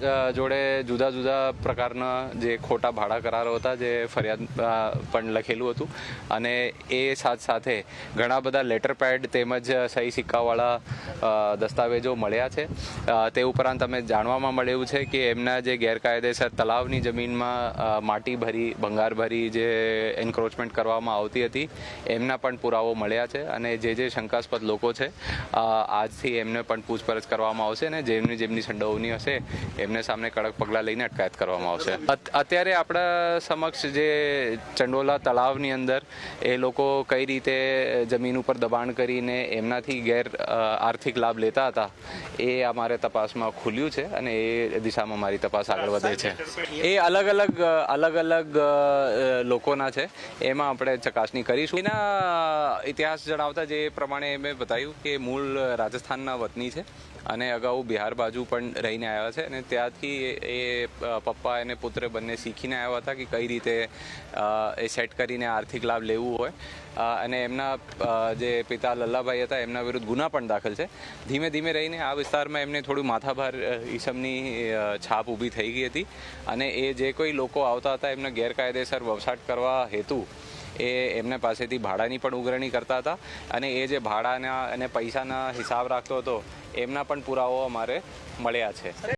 જોડે જુદા જુદા પ્રકારના જે ખોટા ભાડા કરારો હતા, જે ફરિયાદ પણ લખેલું હતું. અને એ સાથ સાથે ઘણા બધા લેટર પેડ તેમજ સહી સિક્કાવાળા દસ્તાવેજો મળ્યા છે. તે ઉપરાંત અમે જાણવામાં મળ્યું છે કે એમના જે ગેરકાયદેસર તલાવની જમીનમાં માટી ભરી, ભંગાર ભરી જે એન્ક્રોચમેન્ટ કરવામાં આવતી હતી, એમના પણ પુરાવો મળ્યા છે. અને જે જે શંકાસ્પદ લોકો છે આજથી એમને પણ પૂછપરછ કરવામાં આવશે અને જેમની જેમની સંડોવણી હશે એમને સામે કડક પગલાં લઈને અટકાયત કરવામાં આવશે. અત્યારે આપણા સમક્ષ જે ચંડોલા તળાવની અંદર એ લોકો કઈ રીતે જમીન ઉપર દબાણ કરીને એમનાથી ગેર આર્થિક લાભ લેતા હતા એ અમારે તપાસમાં ખુલ્યું છે અને એ દિશામાં મારી તપાસ આગળ વધે છે. એ અલગ અલગ અલગ અલગ લોકોના છે. એમાં આપણે ચકાસણી કરીશું. એના ઇતિહાસ જણાવતા જે પ્રમાણે મેં બતાવ્યું કે મૂળ રાજસ્થાનના વતની છે અને અગાઉ બિહાર બાજુ પણ રહીને આવ્યા છે અને ત્યાંથી એ- પપ્પા અને પુત્ર બંને શીખીને આવ્યા હતા કે કઈ રીતે એ સેટ કરીને આર્થિક લાભ લેવું હોય. અને એમના જે પિતા લલ્લાભાઈ હતા, એમના વિરુદ્ધ ગુના પણ દાખલ છે. ધીમે ધીમે રહીને આ વિસ્તારમાં એમને થોડું માથાભાર ઈસમની છાપ ઊભી થઈ ગઈ હતી. અને એ જે કોઈ લોકો આવતા હતા એમને ગેરકાયદેસર વવસાટ કરવા હેતુ, એ એમને પાસેથી ભાડાની પણ ઉઘરણી કરતા હતા. અને એ જે ભાડાના અને પૈસાના હિસાબ રાખતો હતો, એમના પણ પુરાવો અમારે મળ્યા છે.